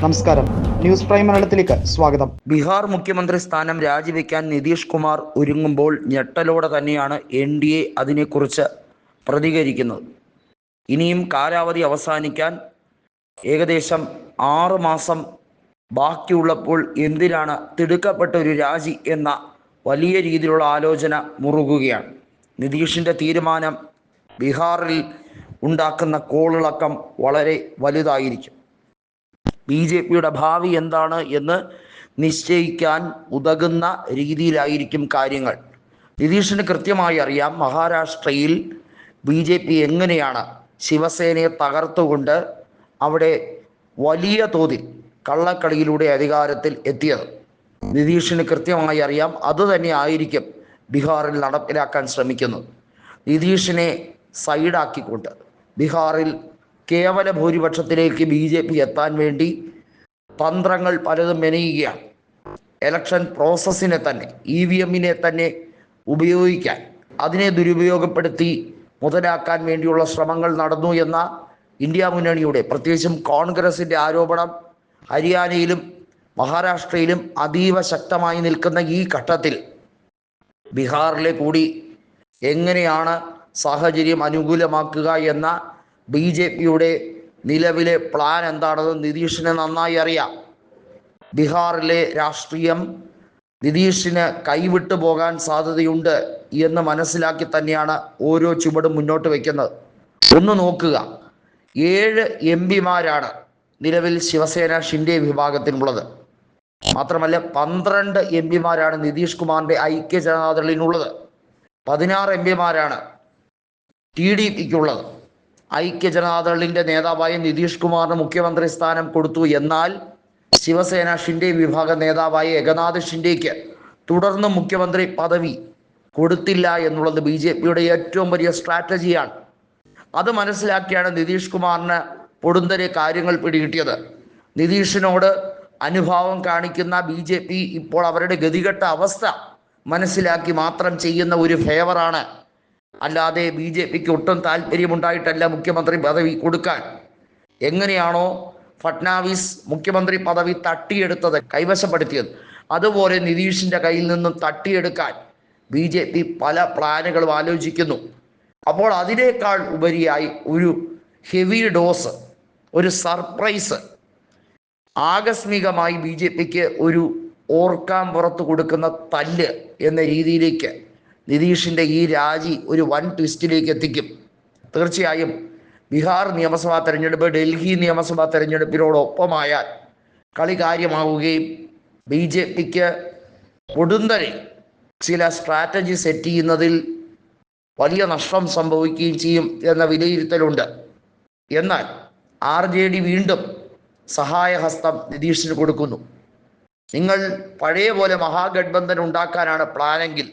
നമസ്കാരം. News prime മലയാളത്തിലേക്ക് സ്വാഗതം. ബീഹാർ മുഖ്യമന്ത്രി സ്ഥാനം രാജിവെക്കാൻ നിതീഷ് കുമാർ ഒരുങ്ങുമ്പോൾ ഞെട്ടലോടെ തന്നെയാണ് എൻ ഡി എ അതിനെക്കുറിച്ച് പ്രതികരിക്കുന്നത്. ഇനിയും കാലാവധി അവസാനിക്കാൻ ഏകദേശം ആറ് മാസം ബാക്കിയുള്ളപ്പോൾ എന്തിനാണ് തിടുക്കപ്പെട്ട ഒരു രാജി എന്ന വലിയ രീതിയിലുള്ള ആലോചന മുറുകുകയാണ്. നിതീഷിന്റെ തീരുമാനം ബീഹാറിൽ ഉണ്ടാക്കുന്ന കോളിളക്കം വളരെ വലുതായിരിക്കും. ബി ജെ പിയുടെ ഭാവി എന്താണ് എന്ന് നിശ്ചയിക്കാൻ ഉതകുന്ന രീതിയിലായിരിക്കും കാര്യങ്ങൾ. നിതീഷിന് കൃത്യമായി അറിയാം മഹാരാഷ്ട്രയിൽ ബി ജെ പി എങ്ങനെയാണ് ശിവസേനയെ തകർത്തുകൊണ്ട് അവിടെ വലിയ തോതിൽ കള്ളക്കളിയിലൂടെ അധികാരത്തിൽ എത്തിയത്. നിതീഷിന് കൃത്യമായി അറിയാം അത് തന്നെ ആയിരിക്കും ബീഹാറിൽ നടപ്പിലാക്കാൻ ശ്രമിക്കുന്നത്. നിതീഷിനെ സൈഡാക്കിക്കൊണ്ട് ബീഹാറിൽ കേവല ഭൂരിപക്ഷത്തിലേക്ക് ബി ജെ പി എത്താൻ വേണ്ടി തന്ത്രങ്ങൾ പലതും മെനയുകയാണ്. എലക്ഷൻ പ്രോസസ്സിനെ തന്നെ ഇ വി എമ്മിനെ തന്നെ ഉപയോഗിക്കാൻ അതിനെ ദുരുപയോഗപ്പെടുത്തി മുതലാക്കാൻ വേണ്ടിയുള്ള ശ്രമങ്ങൾ നടന്നു എന്ന ഇന്ത്യ മുന്നണിയുടെ പ്രത്യേകിച്ചും കോൺഗ്രസിന്റെ ആരോപണം ഹരിയാനയിലും മഹാരാഷ്ട്രയിലും അതീവ ശക്തമായി നിൽക്കുന്ന ഈ ഘട്ടത്തിൽ ബീഹാറിലെ കൂടി എങ്ങനെയാണ് സാഹചര്യം അനുകൂലമാക്കുക എന്ന ബി ജെ പിയുടെ നിലവിലെ പ്ലാൻ എന്താണെന്ന് നിതീഷിന് നന്നായി അറിയാം. ബീഹാറിലെ രാഷ്ട്രീയം നിതീഷിന് കൈവിട്ടു പോകാൻ സാധ്യതയുണ്ട് എന്ന് മനസ്സിലാക്കി തന്നെയാണ് ഓരോ ചുവടും മുന്നോട്ട് വയ്ക്കുന്നത് ഒന്ന് നോക്കുക. ഏഴ് എം പിമാരാണ് നിലവിൽ ശിവസേന ഷിൻഡെ വിഭാഗത്തിനുള്ളത്. മാത്രമല്ല പന്ത്രണ്ട് എം പിമാരാണ് നിതീഷ് കുമാറിന്റെ ഐക്യ ജനതാദളിനുള്ളത് പതിനാറ് എം പിമാരാണ് ടി ഡി പിക്കുള്ളത്. ഐക്യ ജനതാദളിന്റെ നേതാവായ നിതീഷ് കുമാറിന് മുഖ്യമന്ത്രി സ്ഥാനം കൊടുത്തു. എന്നാൽ ശിവസേന ഷിൻഡെ വിഭാഗ നേതാവായ ഏകനാഥ് ഷിൻഡേക്ക് തുടർന്ന് മുഖ്യമന്ത്രി പദവി കൊടുത്തില്ല എന്നുള്ളത് ബി ജെ പിയുടെ ഏറ്റവും വലിയ സ്ട്രാറ്റജിയാണ്. അത് മനസ്സിലാക്കിയാണ് നിതീഷ് കുമാറിന് പൊടുന്തരെ കാര്യങ്ങൾ പിടികിട്ടിയത്. നിതീഷിനോട് അനുഭാവം കാണിക്കുന്ന ബി ജെ പി ഇപ്പോൾ അവരുടെ ഗതികെട്ട അവസ്ഥ മനസ്സിലാക്കി മാത്രം ചെയ്യുന്ന ഒരു ഫേവറാണ് അല്ലാതെ ബി ജെ പിക്ക് ഒട്ടും താല്പര്യമുണ്ടായിട്ടല്ല മുഖ്യമന്ത്രി പദവി കൊടുക്കാൻ. എങ്ങനെയാണോ ഫട്നാവിസ് മുഖ്യമന്ത്രി പദവി തട്ടിയെടുത്തത് കൈവശപ്പെടുത്തിയത്. അതുപോലെ നിതീഷിന്റെ കയ്യിൽ നിന്നും തട്ടിയെടുക്കാൻ ബി ജെ പി പല പ്ലാനുകളും ആലോചിക്കുന്നു. അപ്പോൾ അതിനേക്കാൾ ഉപരിയായി ഒരു ഹെവി ഡോസ് ഒരു സർപ്രൈസ്. ആകസ്മികമായി ബി ജെ പിക്ക് ഒരു ഓർക്കാൻ പുറത്തു കൊടുക്കുന്ന തല്ല് എന്ന രീതിയിലേക്ക് നിതീഷിന്റെ ഈ രാജി ഒരു വൺ ട്വിസ്റ്റിലേക്ക് എത്തിക്കും. തീർച്ചയായും ബീഹാർ നിയമസഭാ തെരഞ്ഞെടുപ്പ് ഡൽഹി നിയമസഭാ തെരഞ്ഞെടുപ്പിനോടൊപ്പമായാൽ കളി കാര്യമാവുകയും ബി ജെ പിക്ക് കൊടുന്തരെ ചില സ്ട്രാറ്റജി സെറ്റ് ചെയ്യുന്നതിൽ വലിയ നഷ്ടം സംഭവിക്കുകയും ചെയ്യും എന്ന വിലയിരുത്തലുണ്ട്. എന്നാൽ ആർ ജെ ഡി വീണ്ടും സഹായഹസ്തം നിതീഷിന് കൊടുക്കുന്നു. നിങ്ങൾ പഴയ പോലെ മഹാഗഡ്ബന്ധൻ ഉണ്ടാക്കാനാണ് പ്ലാനെങ്കിൽ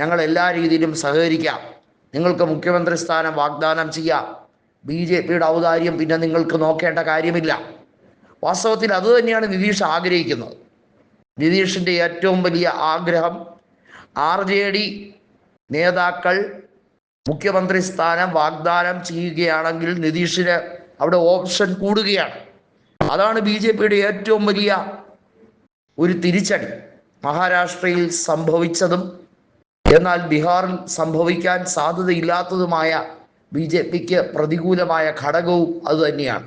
ഞങ്ങൾ എല്ലാ രീതിയിലും സഹകരിക്കാം. നിങ്ങൾക്ക് മുഖ്യമന്ത്രി സ്ഥാനം വാഗ്ദാനം ചെയ്യാം. ബി ജെ പിയുടെ ഔദാര്യം പിന്നെ നിങ്ങൾക്ക് നോക്കേണ്ട കാര്യമില്ല. വാസ്തവത്തിൽ അത് തന്നെയാണ് നിതീഷ് ആഗ്രഹിക്കുന്നത്. നിതീഷിന്റെ ഏറ്റവും വലിയ ആഗ്രഹം ആർ ജെ ഡി നേതാക്കൾ മുഖ്യമന്ത്രി സ്ഥാനം വാഗ്ദാനം ചെയ്യുകയാണെങ്കിൽ നിതീഷിന് അവിടെ ഓപ്ഷൻ കൂടുകയാണ്. അതാണ് ബി ജെ പിയുടെ ഏറ്റവും വലിയ ഒരു തിരിച്ചടി. മഹാരാഷ്ട്രയിൽ സംഭവിച്ചതും എന്നാൽ ബീഹാറിൽ സംഭവിക്കാൻ സാധ്യതയില്ലാത്തതുമായ ബി ജെ പിക്ക് പ്രതികൂലമായ ഘടകവും അതുതന്നെയാണ്